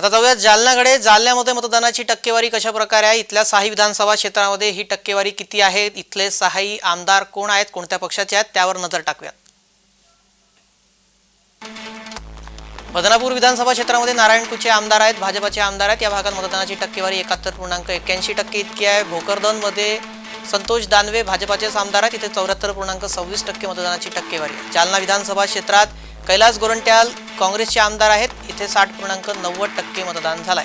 आता जाऊया जालनाकडे. जालन्यामध्ये मतदानाची टक्केवारी कशा प्रकारे आहे? इथल्या सहाही विधानसभा क्षेत्रामध्ये ही टक्केवारी किती आहे? इथले सहाही आमदार कोण आहेत? कोणत्या पक्षाचे आहेत? त्यावर नजर टाकूयात. बदनापूर विधानसभा क्षेत्रामध्ये नारायणपूरचे आमदार आहेत भाजपाचे आमदार आहेत. या भागात मतदानाची टक्केवारी एकाहत्तर पूर्णांक एक्क्याऐंशी टक्के इतकी आहे. भोकरदनमध्ये संतोष दानवे भाजपाचेच आमदार आहेत. इथे चौऱ्याहत्तर पूर्णांक सव्वीस टक्के मतदानाची टक्केवारी जालना विधानसभा क्षेत्रात कैलास गोरंट्याल काँग्रेसचे आमदार आहेत. इथे साठ पूर्णांक नव्वद टक्के मतदान झालंय.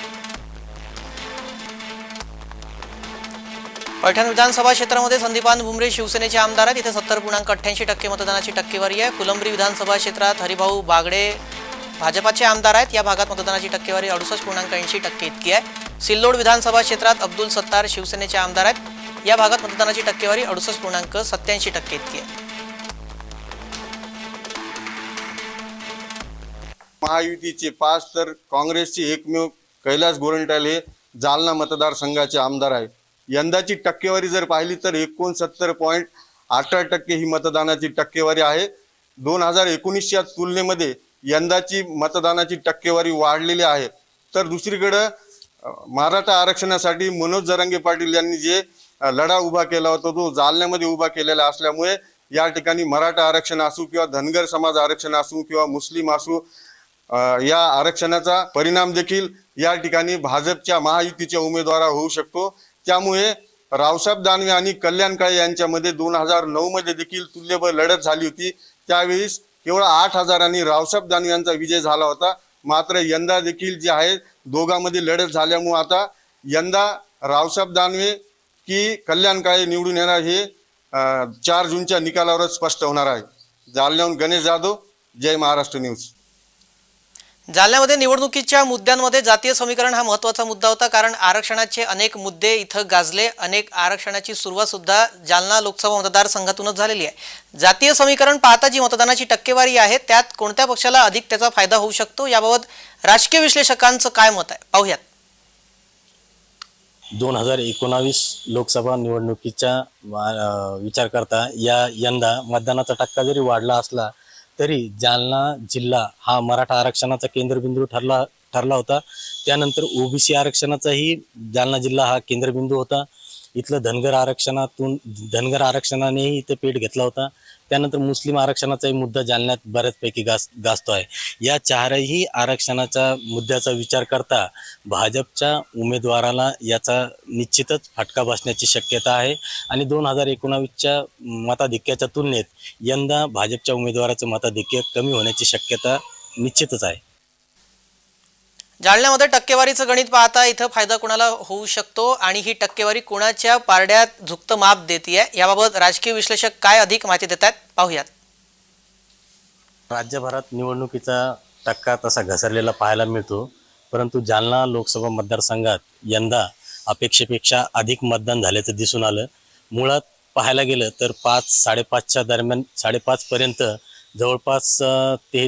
पैठण विधानसभा क्षेत्रामध्ये संदीपान भुमरे शिवसेनेचे आमदार आहेत. इथे सत्तर पूर्णांक अठ्ठ्याऐंशी टक्के मतदानाची टक्केवारी आहे. फुलंब्री विधानसभा क्षेत्रात हरिभाऊ बागडे भाजपाचे आमदार आहेत. या भागात मतदानाची टक्केवारी अडुसष्ट पूर्णांक ऐंशी टक्के इतकी आहे. सिल्लोड विधानसभा क्षेत्रात अब्दुल सत्तार शिवसेनेचे आमदार आहेत. या भागात मतदानाची टक्केवारी अडुसष्ट पूर्णांक सत्याऐंशी टक्के इतकी आहे. महायुतीचे पाच तर काँग्रेसचे एकमेव कैलास गोरंट्याल हे जालना मतदारसंघाचे आमदार आहेत. यंदाची टक्केवारी जर पाहिली तर एकोणसत्तर पॉईंट अठरा टक्के ही मतदानाची टक्केवारी आहे. दोन हजार एकोणीसच्या तुलनेमध्ये यंदाची मतदानाची टक्केवारी वाढलेली आहे. तर दुसरीकडं मराठा आरक्षणासाठी मनोज जरांगे पाटील यांनी जे लढा उभा केला होता तो जालन्यामध्ये उभा केलेला असल्यामुळे या ठिकाणी मराठा आरक्षण असू किंवा धनगर समाज आरक्षण असू किंवा मुस्लिम असू या आरक्षणाचा परिणाम देखील या ठिकाणी भाजपच्या महायुतीच्या उमेदवारा होऊ शकतो. त्यामुळे रावसाहेब दानवे आणि कल्याण काळे यांच्यामध्ये दोन हजार नऊ मध्ये देखील तुल्यबळ लढत झाली होती. त्यावेळेस केवळ आठ हजारांनी रावसाहेब दानवे यांचा विजय झाला होता. मात्र यंदा देखील जे आहे दोघांमध्ये लढत झाल्यामुळे आता यंदा रावसाहेब दानवे की कल्याण काळे निवडून येणार हे चार जूनच्या निकालावरच स्पष्ट होणार आहे. जालन्याहून गणेश जाधव जय महाराष्ट्र न्यूज. जालन्यामध्ये निवडणुकीच्या मुद्द्यांमध्ये जातीय समीकरण हा महत्त्वाचा मुद्दा होता कारण आरक्षणाचे अनेक मुद्दे इथं गाजले. अनेक आरक्षणाची सुरुवात सुद्धा जालना लोकसभा मतदारसंघातूनच झालेली आहे. जातीय समीकरण पाहता जी मतदानाची टक्केवारी आहे त्यात कोणत्या पक्षाला अधिक त्याचा फायदा होऊ शकतो? याबाबत राजकीय विश्लेषकांचं काय मत आहे? पाहूयात. दोन हजार एकोणावीस लोकसभा निवडणुकीचा विचार करता या यंदा मतदानाचा टक्का जरी वाढला असला तरी जालना जिल्हा हा मराठा आरक्षणाचा केंद्रबिंदू ठरला ठरला होता. त्यानंतर ओबीसी आरक्षणाचाही जालना जिल्हा हा केंद्रबिंदू होता. इथलं धनगर आरक्षणातून धनगर आरक्षणानेही इथे पेट घेतला होता. त्यानंतर मुस्लिम आरक्षणाचाही मुद्दा जालन्यात बऱ्याचपैकी गास गाजतो आहे. या चारही आरक्षणाच्या मुद्द्याचा विचार करता भाजपच्या उमेदवाराला याचा निश्चितच फटका बसण्याची शक्यता आहे. आणि दोन हजार एकोणावीसच्या मताधिक्याच्या तुलनेत यंदा भाजपच्या उमेदवाराचं मताधिक्य कमी होण्याची शक्यता निश्चितच आहे. जालन्यामध्ये टक्केवारीचं गणित पाहता इथं फायदा कोणाला होऊ शकतो आणि ही टक्केवारी कोणाच्या पारड्यात झुकतं माप देते याबाबत राजकीय विश्लेषक काय अधिक माहिती देत आहेत? पाहूयात. राज्यभरात निवडणुकीचा टक्का तसा घसरलेला पाहायला मिळतो. परंतु जालना लोकसभा मतदारसंघात यंदा अपेक्षेपेक्षा अधिक मतदान झाल्याचं दिसून आलं. मुळात पाहायला गेलं तर पाच साडेपाचच्या दरम्यान साडेपाचपर्यंत जवळपास ते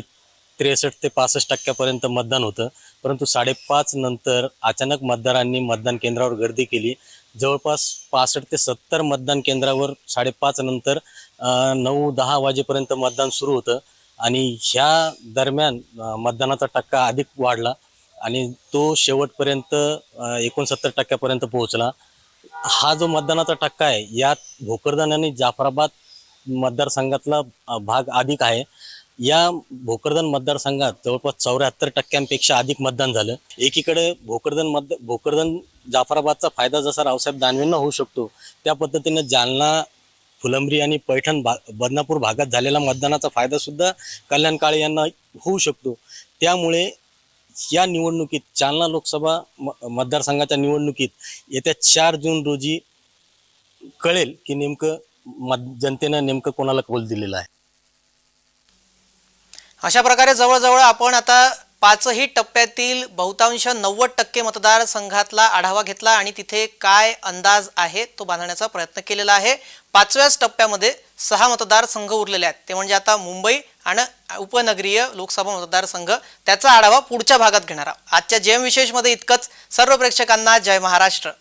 त्रेसष्ट ते पासष्ट टक्क्यापर्यंत मतदान होतं. परंतु साडेपाच नंतर अचानक मतदारांनी मतदान केंद्रावर गर्दी केली. जवळपास पासष्ट ते सत्तर मतदान केंद्रावर साडेपाच नंतर नऊ दहा वाजेपर्यंत मतदान सुरू होतं. आणि ह्या दरम्यान मतदानाचा टक्का अधिक वाढला आणि तो शेवटपर्यंत एकोणसत्तर टक्क्यापर्यंत पोहोचला. हा जो मतदानाचा टक्का आहे यात भोकरदन आणि जाफराबाद मतदारसंघातला भाग अधिक आहे. या भोकरदन मतदारसंघात जवळपास चौऱ्याहत्तर टक्क्यांपेक्षा अधिक मतदान झालं. एकीकडे भोकरदन मत भोकरदन जाफराबादचा फायदा जसा रावसाहेब दानवेंना होऊ शकतो त्या पद्धतीनं जालना फुलंब्री आणि पैठण भा बदनापूर भागात झालेला मतदानाचा फायदा सुद्धा कल्याण काळे यांना होऊ शकतो. त्यामुळे या निवडणुकीत जालना लोकसभा म मतदारसंघाच्या निवडणुकीत येत्या चार जून रोजी कळेल की नेमकं मत जनतेनं नेमकं कोणाला कौल दिलेला आहे. अशा प्रकारे जवळजवळ आपण आता पाचही टप्प्यातील बहुतांश नव्वद टक्के मतदारसंघातला आढावा घेतला आणि तिथे काय अंदाज आहे तो बांधण्याचा प्रयत्न केलेला आहे. पाचव्याच टप्प्यामध्ये सहा मतदारसंघ उरलेले आहेत. ते म्हणजे आता मुंबई आणि उपनगरीय लोकसभा मतदारसंघ. त्याचा आढावा पुढच्या भागात घेणार आहोत. आजच्या जेम विशेषमध्ये इतकंच. सर्व प्रेक्षकांना जय महाराष्ट्र.